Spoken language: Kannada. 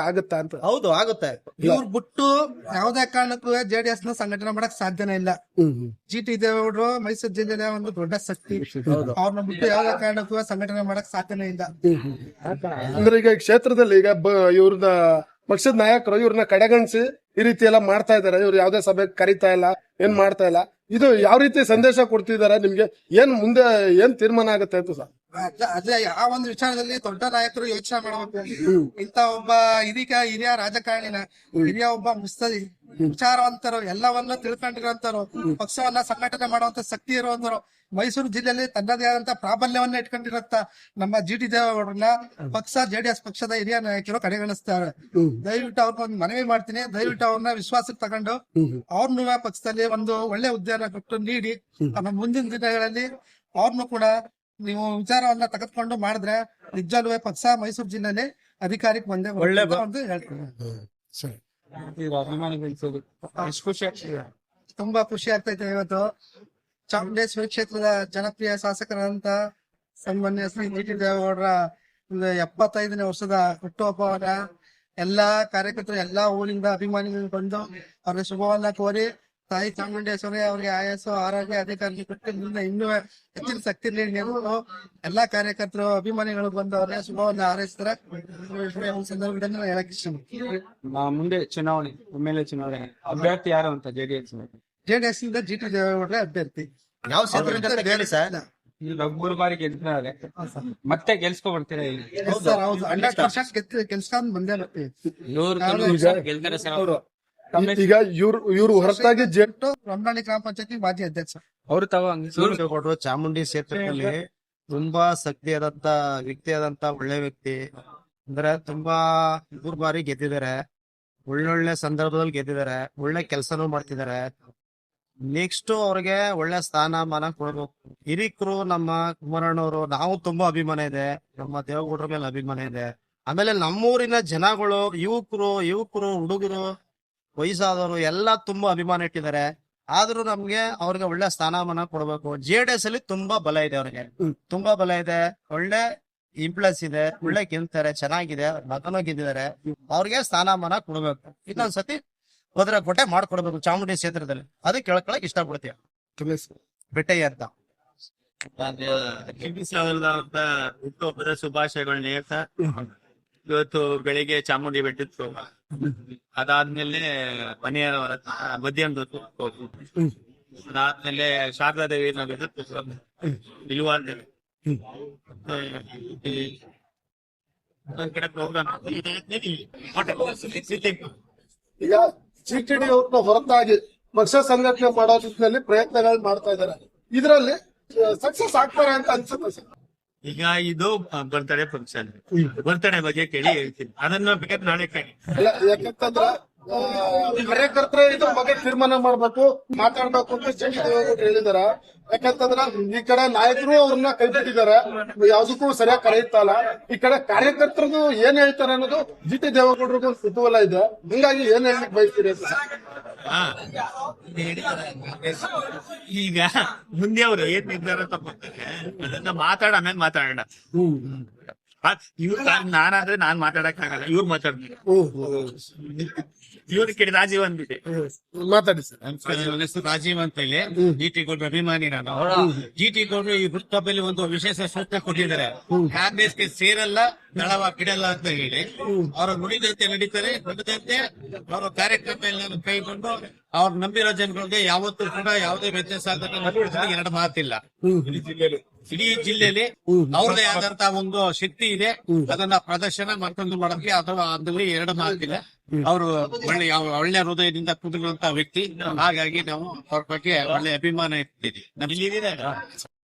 ಆಗುತ್ತಾ ಅಂತ. ಹೌದು ಆಗುತ್ತೆ. ಇವ್ರು ಬಿಟ್ಟು ಯಾವುದೇ ಕಾರಣಕ್ಕೂ ಜೆಡಿಎಸ್ನ ಸಂಘಟನೆ ಮಾಡಕ್ ಸಾಧ್ಯನೇ ಇಲ್ಲ. ಜಿ ಟಿ ದೇವೇಗೌಡರು ಮೈಸೂರು ಜಿಲ್ಲೆಯ ಒಂದು ದೊಡ್ಡ ಶಕ್ತಿ. ಅವ್ರನ್ನ ಬಿಟ್ಟು ಯಾವುದೇ ಕಾರಣಕ್ಕೂ ಸಂಘಟನೆ ಮಾಡಕ್ ಸಾಧ್ಯನೇ ಇಲ್ಲ. ಅಂದ್ರೆ ಈಗ ಕ್ಷೇತ್ರದಲ್ಲಿ ಈಗ ಬ- ಇವ್ರದ ಪಕ್ಷದ ನಾಯಕರು ಇವ್ರನ್ನ ಕಡೆಗಣಿಸಿ ಈ ರೀತಿ ಎಲ್ಲ ಮಾಡ್ತಾ ಇದಾರೆ ಇವ್ರು ಯಾವ್ದೇ ಸಭೆ ಕರಿತಾ ಇಲ್ಲ ಏನ್ ಮಾಡ್ತಾ ಇಲ್ಲ. ಇದು ಯಾವ ರೀತಿ ಸಂದೇಶ ಕೊಡ್ತಿದಾರೆ ನಿಮ್ಗೆ ಏನ್ ಮುಂದೆ ಏನ್ ತೀರ್ಮಾನ ಆಗುತ್ತೆ ಅಂತ ಸರ್? ಅದ- ಆ ಒಂದು ವಿಚಾರದಲ್ಲಿ ದೊಡ್ಡ ನಾಯಕರು ಯೋಚನೆ ಮಾಡಬೇಕು ಇಂತ ಒಬ್ಬ ಹಿರಿಯ ಹಿರಿಯ ರಾಜಕಾರಣಿನ ಹಿರಿಯ ಒಬ್ಬ ಮುಸ್ತದಿ ವಿಚಾರವಂತರು ಎಲ್ಲವನ್ನ ತಿಳ್ಕೊಂಡಿರೋಂತರು ಪಕ್ಷವನ್ನ ಸಂಘಟನೆ ಮಾಡುವಂತ ಶಕ್ತಿ ಇರುವಂತರು ಮೈಸೂರು ಜಿಲ್ಲೆಯಲ್ಲಿ ತನ್ನದೇ ಆದಂತ ಪ್ರಾಬಲ್ಯವನ್ನ ಇಟ್ಕೊಂಡಿರಂತ ನಮ್ಮ ಜಿ ಟಿ ದೇವೇಗೌಡರನ್ನ ಪಕ್ಷ ಜೆಡಿಎಸ್ ಪಕ್ಷದ ಹಿರಿಯ ನಾಯಕರು ಕಡೆಗಣಿಸ್ತಾರೆ. ದಯವಿಟ್ಟು ಅವ್ರನ್ನ ಒಂದು ಮನವಿ ಮಾಡ್ತೀನಿ. ದಯವಿಟ್ಟು ಅವ್ರನ್ನ ವಿಶ್ವಾಸಕ್ಕೆ ತಗೊಂಡು ಅವ್ರನ್ನೂ ಪಕ್ಷದಲ್ಲಿ ಒಂದು ಒಳ್ಳೆ ಉದ್ಯಾನ ಕೊಟ್ಟು ನೀಡಿ ನಮ್ಮ ಮುಂದಿನ ದಿನಗಳಲ್ಲಿ ಅವ್ರನ್ನು ಕೂಡ ನೀವು ವಿಚಾರವನ್ನ ತೆಗೆದುಕೊಂಡು ಮಾಡಿದ್ರೆ ನಿಜವಾಗ್ಲೂ ಪಕ್ಷ ಮೈಸೂರು ಜಿಲ್ಲೆಯಲ್ಲಿ ಅಧಿಕಾರಕ್ಕೆ ಬಂದೆ ಒಳ್ಳೆ ಅಂತ ಒಂದು ಹೇಳ್ತೀನಿ ಖುಷಿ ಆಗ್ತದೆ. ತುಂಬಾ ಖುಷಿ ಆಗ್ತೈತೆ ಇವತ್ತು. ಚಾಮುಂಡೇಶ್ವರಿ ಕ್ಷೇತ್ರದ ಜನಪ್ರಿಯ ಶಾಸಕರಂತ ಸನ್ಮಾನ್ಯ ಶ್ರೀ ನಿಟಿ ಟಿ ದೇವೇಗೌಡರ ಒಂದು ಎಪ್ಪತ್ತೈದನೇ ವರ್ಷದ ಹುಟ್ಟುಹಬ್ಬವನ್ನ ಎಲ್ಲಾ ಕಾರ್ಯಕರ್ತರು ಎಲ್ಲಾ ಊರಿಂದ ಅಭಿಮಾನಿಗಳು ಬಂದು ಅವ್ರ ಶುಭವನ್ನ ಕೋರಿ ತಾಯಿ ಚಾಮುಂಡೇಶ್ವರಿ ಅವ್ರಿಗೆ ಆಯಸ್ಸು ಆರೋಗ್ಯ ಅಧಿಕಾರಿ ಕೊಟ್ಟು ಇನ್ನೂ ಹೆಚ್ಚಿನ ಶಕ್ತಿ ನೀಡಿ ಎಲ್ಲಾ ಕಾರ್ಯಕರ್ತರು ಅಭಿಮಾನಿಗಳು ಬಂದವ್ರೆ ಶುಭವನ್ನು ಶುಭವನ್ನ ಹಾರೈಸ್ತಾರೆ ಸಂದರ್ಭದಲ್ಲಿ ನಾನು ಹೇಳಕ್ ಇಷ್ಟ ಮುಂದೆ ಚುನಾವಣೆ ಎಂ ಎಲ್ ಎ ಚುನಾವಣೆ. ಅಭ್ಯರ್ಥಿ ಯಾರು ಅಂತ ಜೆಡಿಎಸ್ ಜೆಡಿಎಸ್ ಇಂದ ಜಿ ಟಿ ದೇವೇಗೌಡರೇ ಅಭ್ಯರ್ಥಿ. ಯಾವ ಕ್ಷೇತ್ರದಿಂದ ಹೇಳಿ ಸರ್? ಈಗ ಮೂರು ಬಾರಿ ಗೆಲ್ತಾರೆ ಮತ್ತೆ ಗೆಲ್ಸ್ಕೊ ಬರ್ತೀರಾ ಇಲ್ಲಿ? ಹೌದು ಸರ್ ಹೌದು. ಹಂಡ್ರೆಡ್ ಪರ್ಸೆಂಟ್ ಕೆಲ್ಸ್ಕೊಂಡ್ ಬಂದೇ ಬರ್ತೀವಿ. ಗೆಲ್ತಾರೆ ಸರ್ ಅವರು. ಈಗ ಇವ್ರು ಇವ್ರು ಹೊರತಾಗಿ ಜೆಟ್ಟು ರೊಂಬಾಳಿ ಗ್ರಾಮ ಪಂಚಾಯತಿ ಮಾಜಿ ಅಧ್ಯಕ್ಷ. ಅವ್ರು ತಾವ ಕೊಟ್ಟರು. ಚಾಮುಂಡಿ ಕ್ಷೇತ್ರದಲ್ಲಿ ತುಂಬಾ ಶಕ್ತಿಯಾದಂತ ವ್ಯಕ್ತಿಯಾದಂತ ಒಳ್ಳೆ ವ್ಯಕ್ತಿ. ಅಂದ್ರೆ ತುಂಬಾ ಮೂರ್ ಬಾರಿ ಗೆದ್ದಿದ್ದಾರೆ. ಒಳ್ಳೊಳ್ಳೆ ಸಂದರ್ಭದಲ್ಲಿ ಗೆದ್ದಿದ್ದಾರೆ. ಒಳ್ಳೆ ಕೆಲಸನೂ ಮಾಡ್ತಿದ್ದಾರೆ. ನೆಕ್ಸ್ಟ್ ಅವ್ರಿಗೆ ಒಳ್ಳೆ ಸ್ಥಾನಮಾನ ಕೊಡ್ಬೇಕು. ಹಿರಿಕರು ನಮ್ಮ ಕುಮಾರಣ್ಣವರು ನಾವು ತುಂಬಾ ಅಭಿಮಾನ ಇದೆ. ನಮ್ಮ ದೇವಗೌಡರ ಮೇಲೆ ಅಭಿಮಾನ ಇದೆ. ಆಮೇಲೆ ನಮ್ಮೂರಿನ ಜನಗಳು ಯುವಕರು ಯುವಕರು ಹುಡುಗರು ವಯಸ್ಸಾದವರು ಎಲ್ಲ ತುಂಬಾ ಅಭಿಮಾನ ಇಟ್ಟಿದ್ದಾರೆ. ಆದ್ರೂ ನಮ್ಗೆ ಅವ್ರಿಗೆ ಒಳ್ಳೆ ಸ್ಥಾನಮಾನ ಕೊಡ್ಬೇಕು. ಜೆ ಡಿ ಎಸ್ ಅಲ್ಲಿ ತುಂಬಾ ಬಲ ಇದೆ ಅವ್ರಿಗೆ. ತುಂಬಾ ಬಲ ಇದೆ. ಒಳ್ಳೆ ಇಂಪ್ಲಸ್ ಇದೆ. ಒಳ್ಳೆ ಗೆಲ್ತಾರೆ. ಚೆನ್ನಾಗಿದೆ. ಮತನ ಗೆದ್ದಿದ್ದಾರೆ. ಅವ್ರಿಗೆ ಸ್ಥಾನಮಾನ ಕೊಡ್ಬೇಕು. ಇನ್ನೊಂದ್ಸತಿ ಭದ್ರಕೋಟೆ ಮಾಡ್ಕೊಡ್ಬೇಕು ಚಾಮುಂಡಿ ಕ್ಷೇತ್ರದಲ್ಲಿ. ಅದಕ್ಕೆ ಕೇಳ್ಕೊಳಕ್ ಇಷ್ಟಪಡ್ತೀವಿ ಬೆಟ್ಟಯ್ಯ ಅಂತ. ಸಾವಿರದ ಹುಟ್ಟುಹಬ್ಬದ ಶುಭಾಶಯಗಳನ್ನ ಹೇಳ್ತಾ ಇವತ್ತು ಬೆಳಿಗ್ಗೆ ಚಾಮುಂಡಿ ಬೆಟ್ಟಕ್ಕೆ ಅದಾದ್ಮೇಲೆ ಮನೆಯ ಮಧ್ಯಾಹ್ನದ. ಅದಾದ್ಮೇಲೆ ಶಾರದಾ ದೇವಿ ಈಗ ಜಿ ಟಿ ಡಿ ಅವ್ರನ್ನ ಹೊರತಾಗಿ ಪಕ್ಷ ಸಂಘಟನೆ ಮಾಡೋ ನಿಟ್ಟಿನಲ್ಲಿ ಪ್ರಯತ್ನಗಳು ಮಾಡ್ತಾ ಇದ್ದಾರೆ. ಇದರಲ್ಲಿ ಸಕ್ಸಸ್ ಆಗ್ತಾರೆ ಅಂತ ಅನ್ಸುತ್ತೆ ಸರ್? ಈಗ ಇದು ಬರ್ತಡೇ ಫಂಕ್ಷನ್ ಬರ್ತಡೆ ಬಗ್ಗೆ ಕೇಳಿ ಹೇಳ್ತೀನಿ. ಅದನ್ನ ಬೇಕಾದ್ರೆ ನಾಳೆ ಕೇಳಿ. ಯಾಕಂತಂದ್ರೆ ಕಾರ್ಯಕರ್ತರೇ ಇದ್ರ ಬಗ್ಗೆ ತೀರ್ಮಾನ ಮಾಡ್ಬೇಕು ಮಾತಾಡ್ಬೇಕು ಅಂತ ಜೆ ಡಿ ದೇವೇಗೌಡರು ಹೇಳಿದಾರ. ಯಾಕಂತಂದ್ರ ಈ ಕಡೆ ನಾಯಕರು ಅವ್ರನ್ನ ಕೈ ಬಿಟ್ಟಿದ್ದಾರೆ ಯಾವ್ದಕ್ಕೂ ಸರಿಯಾಗಿ ಕರೆಯುತ್ತಲ್ಲ ಈ ಕಡೆ ಕಾರ್ಯಕರ್ತರದು ಏನ್ ಹೇಳ್ತಾರೆ ಅನ್ನೋದು ಜಿ ಟಿ ದೇವೇಗೌಡರಿಗೂ ಒಂದು ಕುತೂಹಲ ಇದೆ. ಹಿಂಗಾಗಿ ಏನ್ ಹೇಳಕ್ ಬಯಸ್ತೀರಿ ಅಂತ ಸರ್? ಹಾ. ಈಗ ಮುಂದೆ ಅವರು ಏನ್ ನಿರ್ಧಾರ ತಗೋತಾರೆ? ಅದನ್ನ ಮಾತಾಡ ಆಮೇಲೆ ಮಾತಾಡೋಣ. ಇವ್ರು ನಾನಾದ್ರೆ ನಾನ್ ಮಾತಾಡಕ್ ಆಗಲ್ಲ ಇವ್ರು ಮಾತಾಡ್ತಾರೆ ಇವ್ರ ಕಡೆ ರಾಜೀವ್ ಅಂದ್ಬಿಟ್ಟೆ. ಮಾತಾಡಿ ಸರ್. ನನ್ನ ಹೆಸರು ರಾಜೀವ್ ಅಂತ ಹೇಳಿ ಜಿ ಟಿ ಗೌಡ್ರ ಅಭಿಮಾನಿ ನಾನು. ಜಿ ಟಿ ಗೌಡ್ರು ಈ ಹುಟ್ಟುಹಬ್ಬದಲ್ಲಿ ಒಂದು ವಿಶೇಷ ಸೂಚನೆ ಕೊಟ್ಟಿದ್ದಾರೆ. ಕಾಂಗ್ರೆಸ್ಗೆ ಸೇರಲ್ಲ ದಳವ ಬಿಡಲ್ಲ ಅಂತ ಹೇಳಿ. ಅವರ ನುಡಿದಂತೆ ನಡೀತಾರೆ ನುಡಿದಂತೆ ಅವರ ಕಾರ್ಯಕ್ರಮ ಎಲ್ಲ ಕೈಗೊಂಡು ಅವ್ರ ನಂಬಿರೋ ಜನಗಳಿಗೆ ಯಾವತ್ತೂ ಕೂಡ ಯಾವುದೇ ವ್ಯತ್ಯಾಸ ಆಗ್ತಾರೆ ಎರಡು ಮಾತಿಲ್ಲ. ಇಡೀ ಜಿಲ್ಲೆಯಲ್ಲಿ ಅವ್ರದೇ ಆದಂತ ಒಂದು ಶಕ್ತಿ ಇದೆ. ಅದನ್ನ ಪ್ರದರ್ಶನ ಮತ್ತೊಂದು ಮಾಡೋಕೆ ಅಥವಾ ಅದ್ರಲ್ಲಿ ಎರಡು ಮಾತಿಲ್ಲ ಅವರು ಒಳ್ಳೆ ಒಳ್ಳೆ ಹೃದಯದಿಂದ ಕುದುರುವಂತ ವ್ಯಕ್ತಿ. ಹಾಗಾಗಿ ನಾವು ಅವ್ರ ಬಗ್ಗೆ ಒಳ್ಳೆ ಅಭಿಮಾನ ಇರ್ತೀವಿ ನಮ್ಗೆ